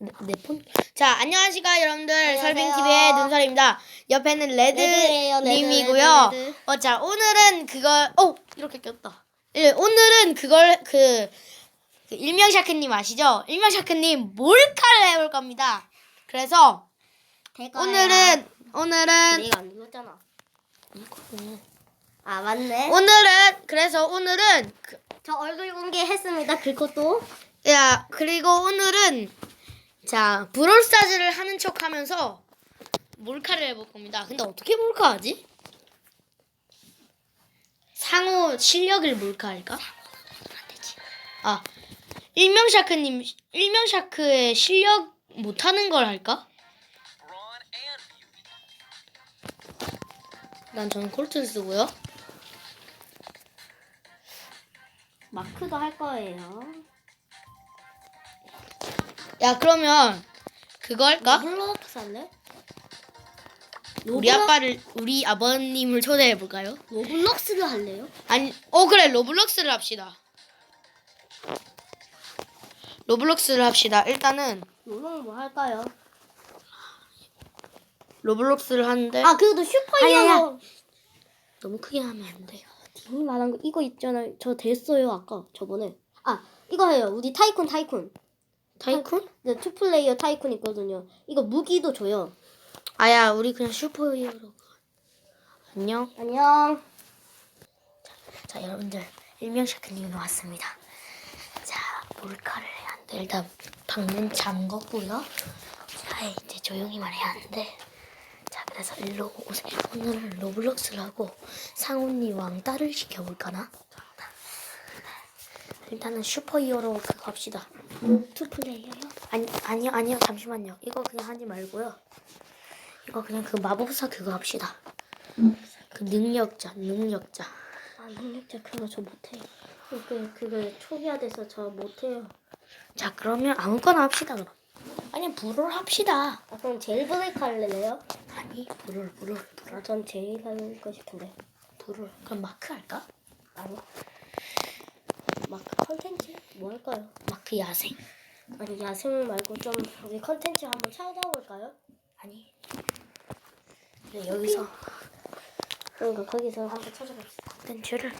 내, 내 폰? 자, 안녕하십니까, 여러분들. 설빙TV의 눈설입니다. 옆에는 레드예요, 레드, 레드님이고요. 레드, 레드. 어, 자, 오늘은 그걸, 어, 이렇게 꼈다. 예, 오늘은 그걸, 그, 그 일명샤크님 아시죠? 일명샤크님 몰카를 해볼 겁니다. 그래서, 오늘은, 오늘은, 내가 안 눌렀잖아. 아 맞네. 오늘은, 그래서 오늘은, 그, 저 얼굴 공개했습니다. 그것도 야, 그리고 오늘은 자, 브롤스타즈를 하는 척 하면서 몰카를 해볼 겁니다. 근데 어떻게 몰카하지? 상호 실력을 몰카할까? 아, 일명샤크님, 일명샤크의 실력 못하는 걸 할까? 난 저는 콜트를 쓰고요. 마크도 할 거예요. 야, 그러면 그거 할까? 로블록스 할래? 우리 아빠를, 우리 아버님을 초대해 볼까요? 로블록스를 할래요? 아니, 어 그래 로블록스를 합시다. 로블록스를 합시다. 일단은 로블록 뭐 할까요? 로블록스를 하는데 아 그래도 슈퍼 아니, 아니야. 히어로. 너무 크게 하면 안 돼요. 님이 말한 거 이거 있잖아요. 저 됐어요 아까 저번에. 아 이거 해요. 우리 타이쿤 타이쿤. 타이쿤? 네, 투 플레이어 타이쿤 있거든요. 이거 무기도 줘요. 아야, 우리 그냥 슈퍼히어로. 안녕. 안녕. 자, 여러분들 일명 샤크님이 왔습니다. 자, 몰카를 해야 하는데 일단 방문 잠궜고요. 자, 이제 조용히만 해야 하는데. 자, 그래서 일로 오세요. 오늘은 로블록스를 하고 상훈이 왕따를 시켜볼까나? 일단은 슈퍼히어로 그거 합시다. 투 플레이어요? 아니 아니요 아니요 잠시만요. 이거 그냥 하지 말고요. 이거 그냥 그 마법사 그거 합시다. 그 능력자 능력자. 아 능력자 그거 저 못해요. 그 그거 초기화돼서 저 못해요. 자 그러면 아무거나 합시다 그럼. 아니 불을 합시다. 아 그럼 제일 브레이크 할래요? 아니 불을 불을 불을 아, 전 제일 하고 싶은데. 불을 그럼 마크 할까? 아니. 마크 컨텐츠 뭐 할까요? 마크 야생. 아니 야생 말고 좀 우리 컨텐츠 한번 찾아볼까요? 아니. 네, 여기서 그러니까 거기서 한번 찾아봅시다. 콘텐츠를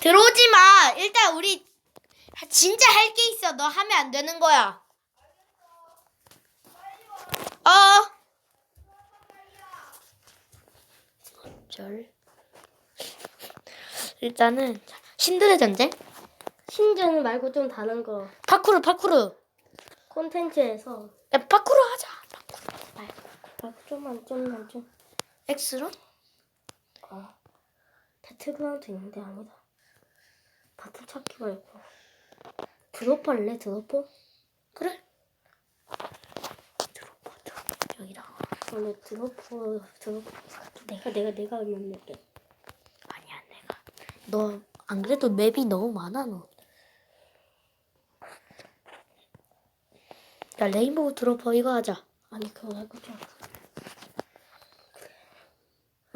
들어오지 마. 일단 우리 진짜 할 게 있어. 너 하면 안 되는 거야. 어. 절. 일단은 신들의 전쟁. 신전 말고 좀 다른 거 파쿠르 파쿠르. 콘텐츠에서 야 파쿠르 하자. 아, 좀만 좀만 좀. 엑스론? 아 배틀그라운드 있는데 아니다. 바풀 찾기 말고 드로퍼 할래 드로퍼? 그래. 들어봐 들어봐 여기다. 원래 드로퍼 드로퍼 내가 내가 내가 얼마인데 아니야 내가 너 안 그래도 맵이 너무 많아 너. 야 레인보우 드로퍼 이거 하자. 아니 그거 말고 좀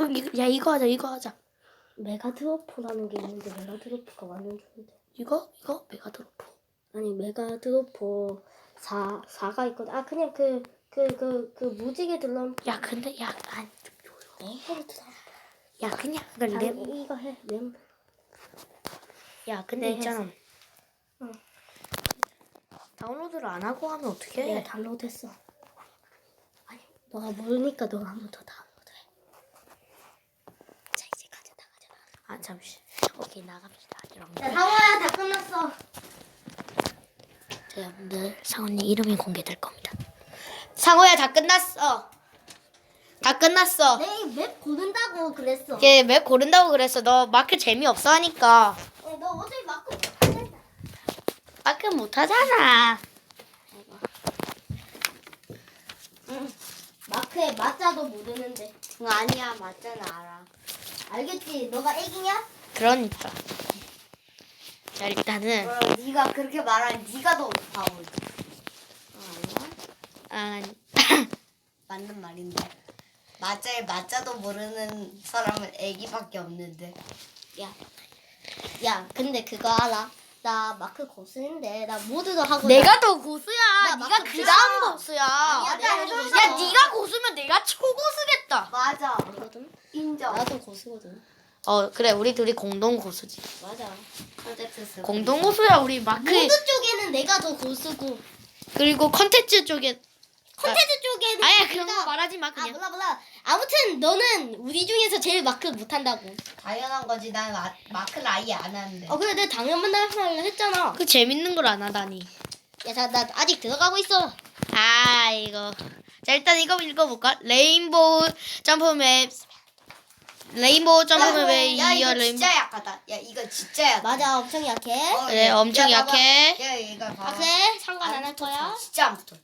어, 야 이거 하자 이거 하자. 메가 드로퍼라는 게 있는데 메가 드로퍼가 완전 좋은데 이거 이거 메가 드로퍼. 아니 메가 드로퍼 4 4가 있거든 아 그냥 그 그 그 그 무지개 들러 야 근데 야 아니 좀 조용. 네 드라 야 그냥 그 아니 램. 이거 해 램. 야 근데 네, 있잖아. 응. 다운로드를 안 하고 하면 어떻게 내가 해? 다운로드 했어 아니 너가 모르니까 너가 한 번 더 다운로드 해 자 이제 가자 나가자 나가자 아 잠시. 오케이 나갑시다 여러분. 야 상호야 다 끝났어 자 여러분들 상훈이 이름이 공개될 겁니다. 상호야 다 끝났어. 다 끝났어. 내맵 고른다고 그랬어 얘맵 고른다고 그랬어. 너 마크 재미없어 하니까. 어, 너 어차피 맞고 못하겠다 마크 못하잖아. 응. 마크에 맞자도 모르는데. 응, 아니야, 맞잖아, 알아. 알겠지? 너가 애기냐? 그러니까. 자 일단은 어, 네가 그렇게 말하면 네가 더 바보지. 어, 아니야? 아 맞는 말인데. 맞자에 맞자도 모르는 사람은 애기밖에 없는데. 야, 야, 근데 그거 알아? 나 마크 고수인데 나 모두도 하고 내가 더 고수야. 나 네가 그. 다음 고수야. 아니야, 야, 내가 해줘서 야, 나. 네가 고수면 내가 초고수겠다. 맞아. 아니거든. 인정. 나도 고수거든. 어, 그래. 우리 둘이 공동 고수지. 맞아. 컨텐츠 쓰고. 공동 고수야. 우리 마크. 모드 쪽에는 내가 더 고수고 그리고 컨텐츠 쪽에 콘텐츠 쪽에는 아야 그런 거 말하지 마 아 그냥. 몰라 몰라. 아무튼 너는 우리 중에서 제일 마크 못한다고. 당연한 거지. 난 마, 마크를 아예 안 하는데. 어 그래 내가 당연한 말을 했잖아. 그 재밌는 걸 안 하다니. 야나 나 아직 들어가고 있어. 아 이거. 자 일단 이거 읽어볼까? 레인보우 점프맵. 레인보우 점프맵의 야 이어 레인. 진짜 약하다. 야 이거 진짜 약해. 맞아 엄청 약해. 어, 야, 엄청. 약해. 야 이거 봐봐. 아 그래 상관 안 할 거야. 진짜 안 붙어.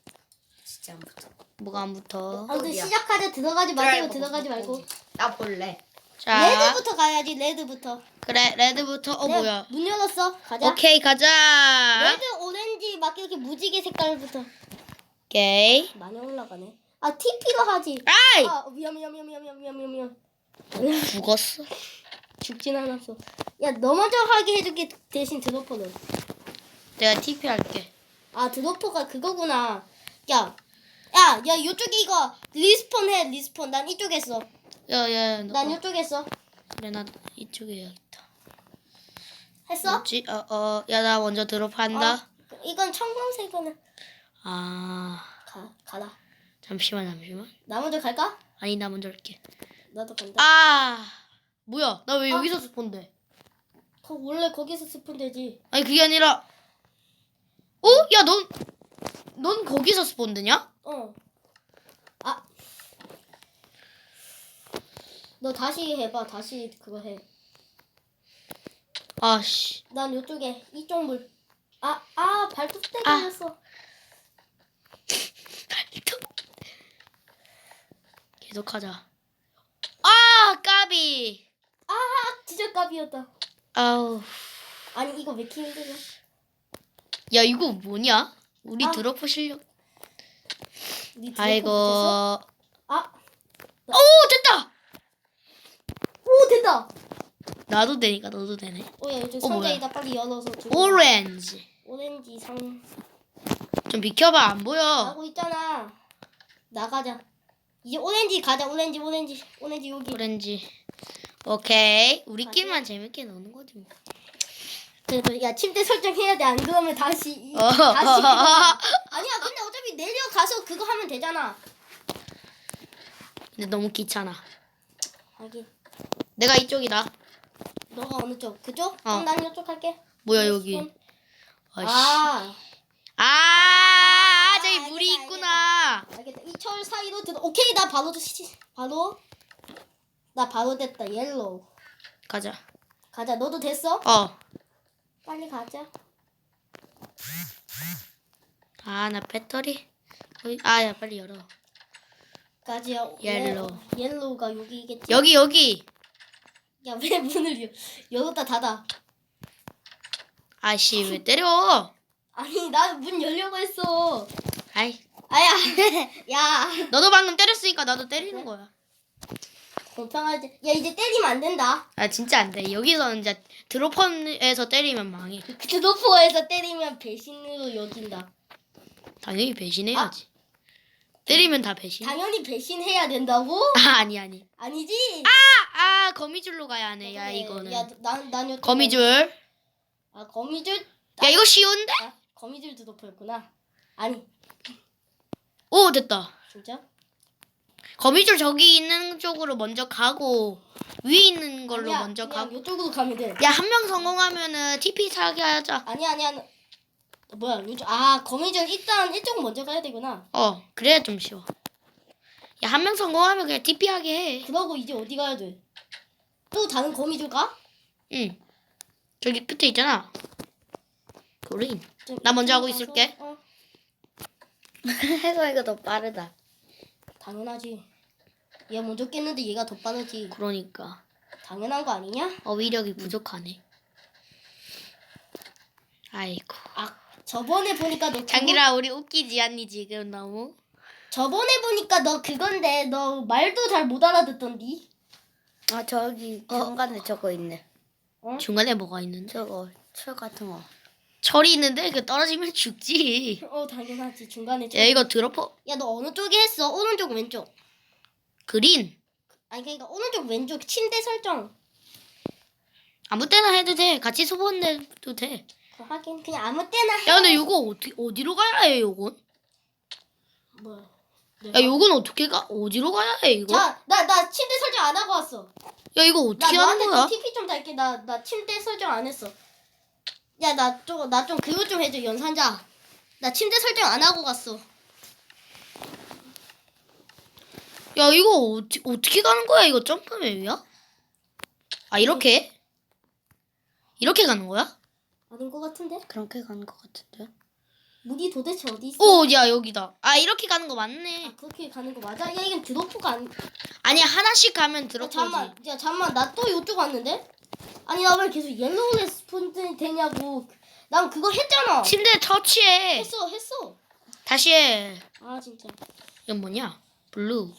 진짜 안 붙어. 뭐가 안 붙어? 아무튼 어디야? 시작하자 들어가지 드라이버 들어가지. 말고. 나 볼래. 자 레드부터 가야지 레드부터. 그래 레드부터 어 내가 뭐야? 문 열었어. 가자. 오케이 가자. 레드 오렌지 막 이렇게 무지개 색깔부터. 오케이. 많이 올라가네. 아 TP로 하지. 아이 아 위험 위험 위험 위험 위험 위험 위험. 죽었어. 죽진 않았어. 야 너 먼저 하게 해줄게 대신 드로퍼는. 내가 TP 할게. 아 드로퍼가 그거구나. 야. 야, 야, 이쪽에 이거 리스폰 해, 리스폰. 난 이쪽에 있어. 야야 난 너. 이쪽에 있어. 그래 나 이쪽에 해야겠다. 했어? 뭐지? 어 어 야 나 먼저 드롭한다. 어, 이건 청금색은 아 가, 가라. 잠시만 잠시만. 나 먼저 갈까? 아니 나 먼저 할게. 나도 간다. 아 뭐야 나 왜 여기서 스폰돼? 거 원래 거기서 스폰 되지. 아니 그게 아니라 어? 야 넌 넌 거기서 스폰되냐? 어. 아. 너 다시 해봐. 다시 그거 해. 아씨 난 이쪽에 이쪽 물. 아, 아, 발톱 때 아. 걸렸어. 계속하자 아 까비 아, 진짜 깝이었다. 아우 아니 이거 왜 이렇게 힘들어? 야 이거 뭐냐? 우리 아. 드로퍼 실력 니 드로퍼 아이고 못했어? 아, 오 됐다 오 된다. 나도 되니까 너도 되네 오야 요즘 어, 뭐야? 상자에다 빨리 열어서 주고. 오렌지 오렌지 상 좀 비켜봐 안 보여 하고 있잖아. 나가자. 이제 오렌지 가자. 오렌지 오렌지 오렌지 여기. 오렌지 오케이 우리끼리만 재밌게 노는 거지 뭐 그래도 야 침대 설정해야 돼. 안 그러면 다시 이- 어. 다시 아니야. 근데 어차피 내려가서 그거 하면 되잖아. 근데 너무 귀찮아 하긴. 내가 이쪽이다 너가 어느 쪽? 그쪽? 어. 그럼 난 이쪽 할게. 뭐야 여기 손. 아씨 아, 아, 저기 알겠다, 물이 있구나. 알겠다. 이 철 사이로 들어. 오케이, 나 바로 시, 바로 나 바로 됐다. 옐로우. 가자. 가자. 너도 됐어? 어. 빨리 가자. 아, 나 배터리. 아, 야, 빨리 열어. 가지야. 옐로우. 예- 옐로우가 여기겠지. 여기, 여기. 야, 왜 문을 열, 열었다 닫아? 아씨, 왜 때려? 아니, 나 문 열려고 했어. 아이, 아야, 야, 너도 방금 때렸으니까 나도 때리는 거야. 공평하지. 야, 이제 때리면 안 된다. 아, 진짜 안 돼. 여기서는 이제 드로퍼에서 때리면 망해. 드로퍼에서 때리면 배신으로 여긴다. 당연히 배신해야지. 때리면 다 배신. 당연히 배신해야 된다고? 아, 아니, 아니. 아니지. 아, 아, 거미줄로 가야 하네. 야. 이거는. 야, 난, 난 요. 거미줄. 아, 거미줄. 야, 이거 쉬운데? 아, 거미줄 드로퍼였구나. 아니, 오, 됐다. 진짜? 거미줄 저기 있는 쪽으로 먼저 가고 위에 있는 걸로 아니야, 먼저 그냥 가고 이쪽으로 가면 돼. 야 한 명 성공하면은 TP 사게 하자 아니야, 아니야. 너- 뭐야, 이쪽. 아, 거미줄 일단 이쪽 먼저 가야 되구나. 어 그래야 좀 쉬워 야 한 명 성공하면 그냥 TP 하게 그러고 이제 어디 가야 돼? 또 다른 거미줄 가? 해응 저기 끝에 있잖아 그린 좀나 먼저 하고 이쪽으로 있을게. 어, 해서 이거 더 빠르다 당연하지. 얘 먼저 깼는데 얘가 더 빠르지. 그러니까 당연한 거 아니냐? 어 위력이 부족하네 아이고 아, 저번에 보니까 너 그거- 장기라 우리 웃기지 않니 지금 너무 저번에 보니까 너 그건데 너 말도 잘 못 알아듣던디. 아 저기 중간에 저거 있네. 어? 중간에 뭐가 있는데 저거 철 같은 거. 철이 있는데 그 떨어지면 죽지. 어 당연하지 중간에. 야 이거 드러퍼 야너 어느 쪽에 했어? 오른쪽 왼쪽? 그린 아니 그러니까 오른쪽 왼쪽 침대 설정. 아무 때나 해도 돼. 같이 소번해도 돼. 그 하긴 그냥 아무 때나 해. 야 근데 이거 어디 어디로 가야 해 이건? 뭐야? 야 이건 어떻게 가? 어디로 가야 해 이거? 자나 나 침대 설정 안 하고 왔어. 야 이거 나 어떻게 하는 너한테 거야? 그 TP 좀 달게. 나 나 침대 설정 안 했어. 야 나 좀 나 좀 그거 좀 해줘 연산자. 나 침대 설정 안 하고 갔어. 야 이거 어떻게 어떻게 가는 거야 이거 점프맵이야? 아 이렇게? 이렇게 가는 거야? 아닌 것 같은데? 그렇게 가는 것 같은데. 물이 도대체 어디 있어? 오, 야 여기다. 아 이렇게 가는 거 맞네. 아, 그렇게 가는 거 맞아? 야 이건 드로프가 아니. 아니야 하나씩 가면 야, 들어가지. 잠만. 야 잠만. 나 또 이쪽 왔는데? 아니 나 왜 계속 옐로우 레스폰드 되냐고. 난 그거 했잖아. 침대 터치해. 했어 했어. 다시 해. 아 진짜. 이건 뭐냐? 블루.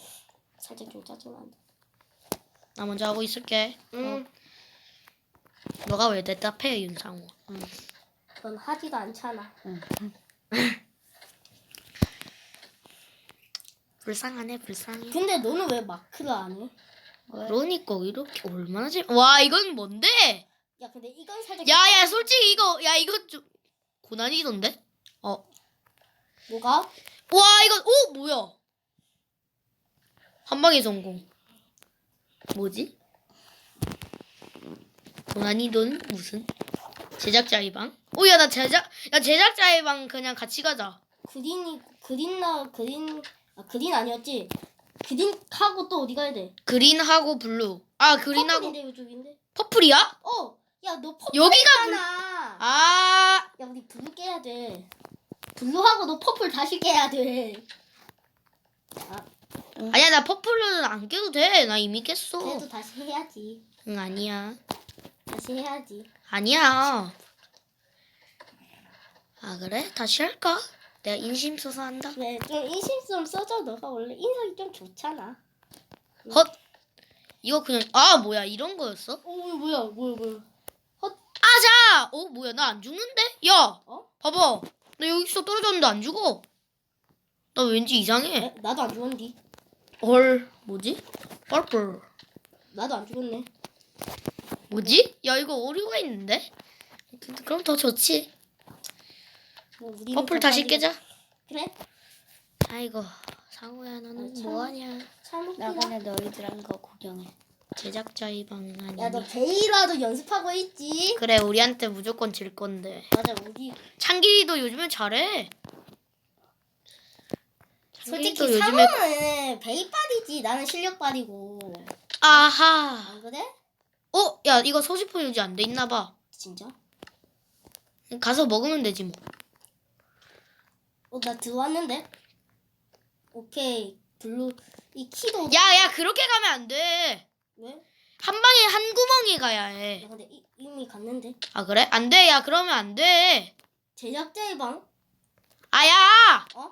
살짝 좀 짜증난다. 나 먼저 하고 있을게. 응. 너가 왜 대답해 윤상호? 넌 하지도 않잖아. 불쌍하네 불쌍해. 근데 너는 왜 마크를 안 해? 그러니까 이렇게 얼마나 재? 와 이건 뭔데? 야 근데 이건 살짝. 야야 솔직히 이거 야 이거 좀 고난이던데? 어. 뭐가? 와 이거 오 뭐야? 한 방에 성공. 뭐지? 고난이돈 무슨? 제작자의 방? 오야 나 제작 야 제작자의 방 그냥 같이 가자. 그린이 그린 나 그린 아 그린 아니었지? 그린하고 또 어디 가야 돼? 그린하고 블루. 아 그린하고 퍼플인데 이쪽인데? 퍼플이야? 어. 야 너 퍼플 여기가 했잖아. 아 야 우리 블루 깨야 돼. 블루하고 너 퍼플 다시 깨야 돼. 아 니야 나 퍼플은 안 깨도 돼. 나 이미 깼어. 그래도 다시 해야지. 응 아니야. 다시 해야지. 아니야. 아 그래? 다시 할까? 내가 인심소사한다. 네, 좀 인심성 써줘. 너가 원래 인상이 좀 좋잖아. 헛. 이거 그냥 아 뭐야 이런 거였어? 어 뭐야 뭐야 뭐야. 아자. 어 뭐야 나 안 죽는데? 야. 어? 봐봐. 나 여기서 떨어졌는데 안 죽어. 나 왠지 이상해. 에? 나도 안 죽었니? 헐 뭐지? 퍼플. 나도 안 죽었네. 뭐지? 야 이거 오류가 있는데? 그럼 더 좋지. 뭐 우리는 퍼플 더 다시 깨자. 그래? 아이고 상호야 너는 아, 참. 뭐하냐? 참 나. 그냥 너희들한 거 구경해. 제작자의 방은 아니니. 야너 베이라도 연습하고 있지? 그래 우리한테 무조건 질 건데. 맞아 우리 창길이도 요즘에 잘해. 솔직히 창길이도 요즘에 상호는 베이빨이지 나는 실력빨이고 아하. 안 그래? 어, 야 이거 소지품 유지 안 돼 있나 봐. 진짜? 가서 먹으면 되지 뭐. 어 나 들어왔는데? 오케이 블루 이 키도 야, 야 그렇게 가면 안 돼. 왜? 한 방에 한 구멍에 가야 해. 야 근데 이, 이미 갔는데 아 그래? 안 돼. 야 그러면 안 돼. 제작자의 방? 아야. 어?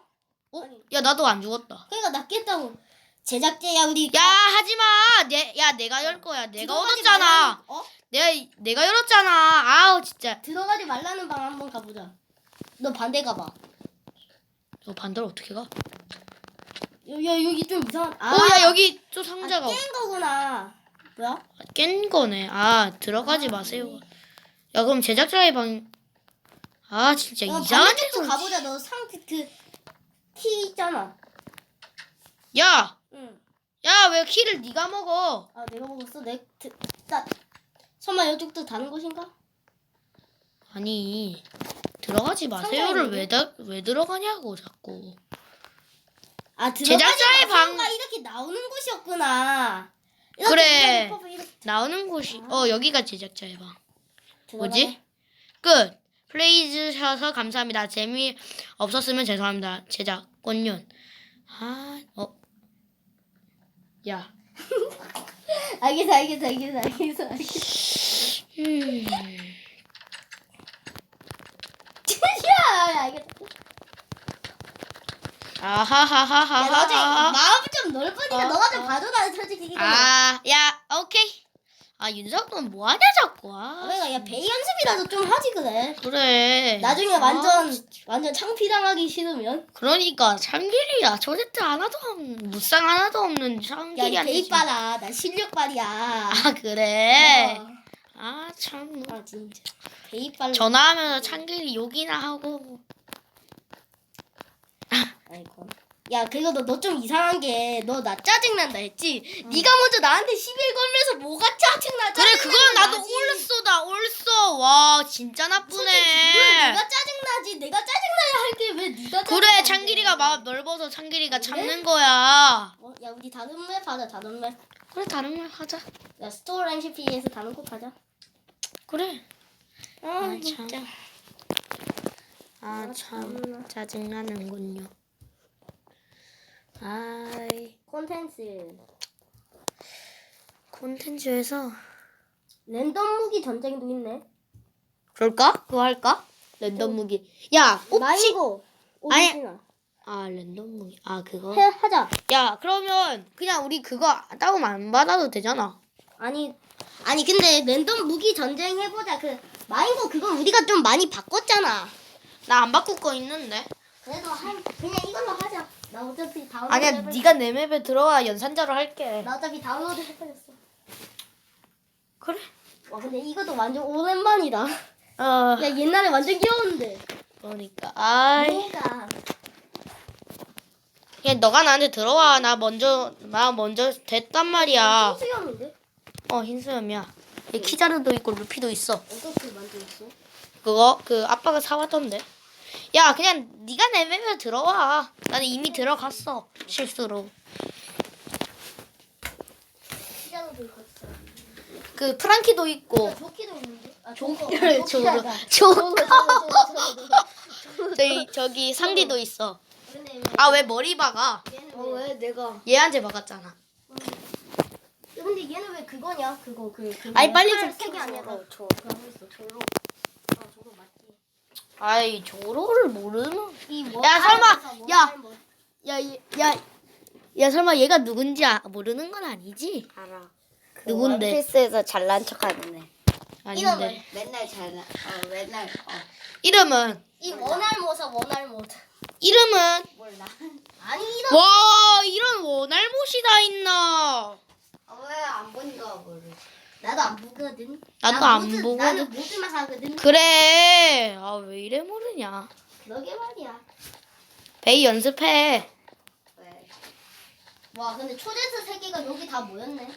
어? 아니. 야 나도 안 죽었다. 그러니까 낫겠다고 제작자야 우리 야 하지 마. 내, 야 내가 열 거야. 내가 들어가지 얻었잖아. 말라는- 어? 내가 내가 열었잖아. 아우 진짜. 들어가지 말라는 방 한번 가보자 너 반대 가봐 너 반대로 어떻게 가? 야, 야 여기 좀 이상한 아, 어, 야 여기 또 아, 상자가 깬 거구나 뭐야? 깬 거네. 아 들어가지 아, 마세요. 네. 야 그럼 제작자의 방. 아 진짜 야, 이상한 반대쪽도 데서. 가보자 너 상 그 키 있잖아 야, 응. 야 왜 키를 네가 먹어? 아 내가 먹었어 내 드, 나 설마 이쪽도 다른 곳인가? 아니 들어가지 마세요를 상자에 왜, 다, 왜 들어가냐고 자꾸. 아 제작자의 방- 가 이렇게 나오는 곳이었구나 그래. 이렇게 이렇게 나오는 곳이 어 여기가 제작자의 방. 들어가네. 뭐지? 끝. 플레이 주셔서 감사합니다. 재미 없었으면 죄송합니다. 제작 권윤. 아, 어. 야. 알겠어 알겠어 알겠어 알겠어 알겠어 음. 야 알겠어 아하하하하하. 야, 너좀 마음이 좀 넓으니까 어, 너가 좀 어. 봐줘 나는 솔직히 아, 야, 오케이. 아 윤석 넌 뭐 하냐 자꾸. 아, 내가 야 배이 연습이라도 좀 하지 그래. 그래. 나중에 아, 완전 완전 창피당하기 싫으면 그러니까 참길이야. 저제트 하나도 없, 무쌍 하나도 없는 야이 참길이한테. 배이 빨아. 나 실력 발이야. 아 그래. 어. 아 참. 아 진짜 배이 빨. 전화하면서 참길이 욕이나 하고. 아이고. 야 그리고 너 너 좀 이상한 게 너 나 짜증 난다 했지. 네가 먼저 나한테 11 걸면서 뭐가 짜증 나? 그래 그건 나도 나 올렸어. 와 진짜 나쁘네. 내가 짜증 나지. 내가 짜증 나야 할 게 왜 네가 짜증 그래. 참길이가 마음 넓어서 참길이가 그래? 참는 거야. 어, 야 우리 다른 맵 하자 다른 맵. 그래 다른 말 하자. 야 스토어 MCP에서 다른 곡 하자. 그래. 아, 아, 참. 진짜. 아 참 짜증나는군요. 아이 콘텐츠. 콘텐츠에서 랜덤 무기 전쟁도 있네. 그럴까? 그거 할까? 랜덤 무기. 야 꼭지. 마이고. 오리지널. 아 랜덤 무기. 아 그거. 해 하자. 야 그러면 그냥 우리 그거 다운 안 받아도 되잖아. 아니 아니 근데 랜덤 무기 전쟁 해보자. 그 마이고 그건 우리가 좀 많이 바꿨잖아. 나 안 바꿀 거 있는데. 그래도 한 그냥 이걸로 하자. 나 어차피 다운로드 아니야 해버렸어. 네가 내 맵에 들어와 연산자로 할게. 나 어차피 다운로드 해버렸어. 그래. 와 근데 이것도 완전 오랜만이다. 어야 옛날에 완전 귀여운데. 그러니까 아이. 뭐가? 야 너가 나한테 들어와 나 먼저 나 먼저 됐단 말이야. 수염인데? 어 흰수염이야. 여기 키자르도 있고 루피도 있어. 어떻게 만들었어? 그거 그 아빠가 사왔던데. 야 그냥 네가 내 맵에 들어와. 나는 이미 들어갔어 실수로. 있었어. 그 프랑키도 있고 야, 조끼도 있는데? 아, 조- 조거. 조로- 조끼하다. 조거. 조거, 조거, 조거, 조거. 저기 저기 상디도 있어. 아 왜 머리 박아? 얘는 어 왜? 왜 내가 얘한테 박았잖아. 야, 근데 얘는 왜 그거냐? 그거 그. 그 아니, 빨리 팔좀 색이 아니라. 저. 그거 있어. 졸로. 아 저거. 아이 조로를 모르는. 이 야, 설마, 뭐 야. 야 야 야 설마 얘가 누군지 아, 모르는 건 아니지? 알아. 그 누군데? 원피스에서 잘난 척하는 애. 아닌데. 맨날 잘난. 어 맨날 어 이름은 이 원할모사 원할못. 이름은 몰라. 아니 이런. 와 이런 원알못이 다 있나? 어, 왜안 본가 모르. 나도 안 보거든. 나도 나안 모드- 보거든. 나는 모드만 하거든. 그래. 아 왜 이래 모르냐? 너게 말이야. 베이 연습해. 왜? 와 근데 초대수 세 개가 여기 다 모였네.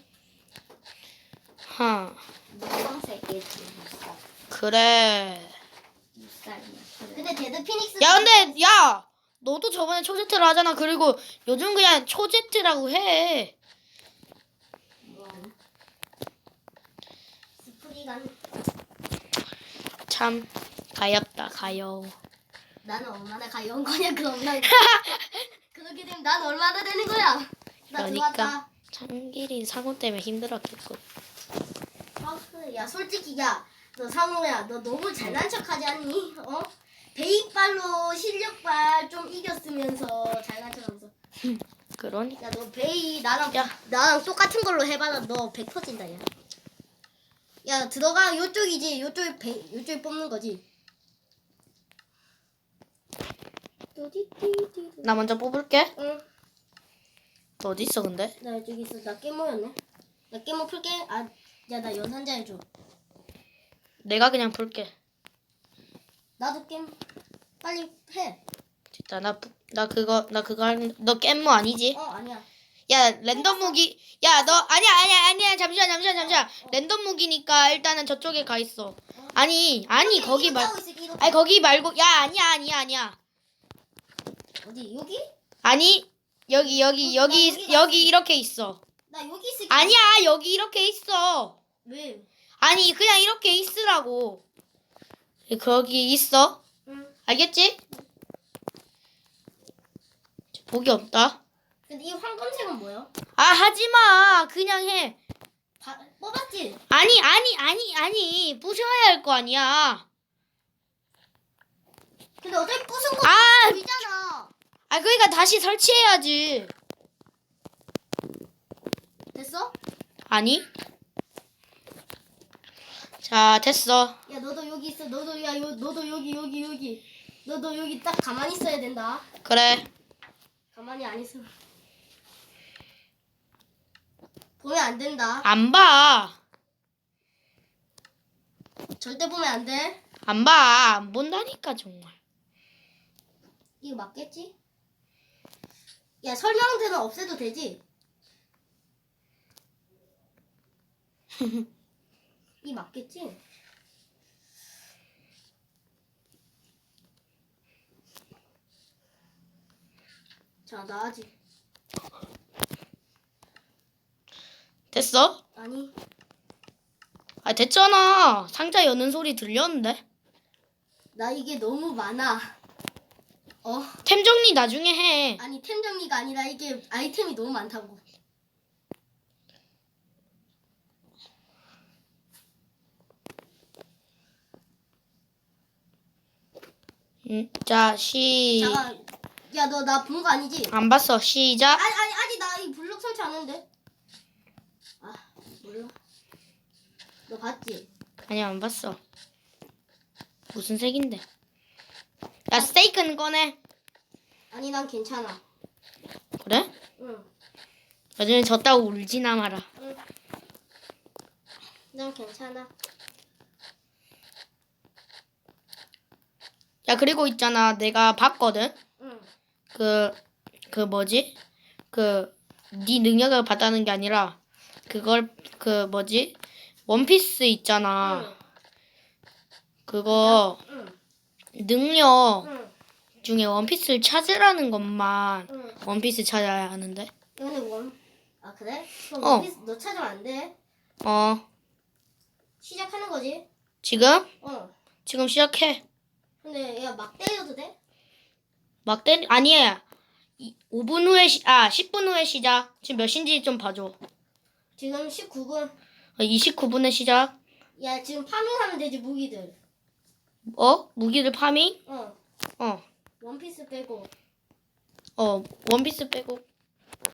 하. 무광색이지. 그래. 무쌍이야. 근데 데드 피닉스. 야 근데 야 너도 저번에 초제트를 하잖아. 그리고 요즘 그냥 초제트라고 해. 스프리간. 참 가엽다 가여워. 나는 얼마나 가여운 거냐 난. 그렇게 되면 난 얼마나 되는 거야. 나 그러니까. 들어왔다. 참길이 상호 때문에 힘들었겠고. 아, 그래. 야 솔직히 야너 상호야 너 너무 잘난 척하지 않니? 어? 베이발로 실력발 좀 이겼으면서 잘난 척하면서 그러니까. 야너 베이 나랑 야. 나랑 똑같은 걸로 해봐라 너 백 터진다 야. 야 들어가 요쪽이지 요쪽에 베 요쪽에 뽑는 거지. 나 먼저 뽑을게. 응. 너 어디 있어 근데? 나 여기 있어. 나 깨모였네. 나 깨모 풀게. 아, 야 나 연산자 해줘. 내가 그냥 풀게. 나도 깨모. 빨리 해. 진짜 나, 부- 나 그거 나 그거 하는 너 깻모 아니지? 어 아니야. 야 랜덤 무기 야 너 아니야 아니야 아니야 잠시만 잠시만 잠시만 랜덤 무기니까 일단은 저쪽에 가 있어 아니 아니 거기 말. 아니 거기 말고 야 아니야 아니야 아니야 어디 여기? 아니 여기 여기 어, 여기 나 여기. 이렇게 있어 나 여기 있을게. 아니야 여기 이렇게 있어 왜? 아니 그냥 이렇게 있으라고 거기 있어 응. 알겠지? 복이 없다 근데 이 황금색은 뭐야? 아 하지마 그냥 해 바, 뽑았지? 아니 아니 아니 아니 부셔야 할 거 아니야 근데 어차피 부순 거 아! 보이잖아. 아 그러니까 다시 설치해야지 됐어? 아니 자, 됐어. 야 너도 여기 있어. 너도 야 요, 너도 여기 여기 여기. 너도 여기 딱 가만히 있어야 된다. 그래. 가만히 안 있어. 보면 안 된다. 안 봐. 절대 보면 안 돼. 안 봐. 안 본다니까, 정말. 이거 맞겠지? 야 설명대는 없애도 되지? 이 맞겠지? 자 나아지 됐어? 아니 아, 됐잖아. 상자 여는 소리 들렸는데? 나 이게 너무 많아 어 템 정리 나중에 해. 아니 템 정리가 아니라 이게 아이템이 너무 많다고 음, 자, 시. 잠깐 야너 나 본 거 아니지? 안 봤어. 시작. 아니 아니 아직 나 이 블록 설치 안 했는데. 아 몰라. 너 봤지? 아니, 안 봤어. 무슨 색인데? 야, 스테이크는 꺼내. 아니 난 괜찮아. 그래? 응. 나중에 졌다고 울지나 마라. 응. 난 괜찮아. 야, 그리고 있잖아. 내가 봤거든? 응. 그, 그 뭐지? 그, 네 능력을 받다는 게 아니라, 그걸, 그 뭐지? 원피스 있잖아. 응. 그거, 응. 능력 응. 중에 원피스를 찾으라는 것만 응. 원피스 찾아야 하는데? 원. 아 그래? 그럼 어. 원피스 너 찾으면 안 돼. 어, 시작하는 거지. 지금? 어. 지금 시작해. 근데 야 막 때려도 돼? 막 때리, 아니야. 5분 후에, 시, 아, 10분 후에 시작. 지금 몇 시인지 좀 봐줘. 지금 19분. 29분에 시작. 야 지금 파밍하면 되지 무기들. 어? 무기를 파밍? 어. 어. 원피스 빼고. 어, 원피스 빼고.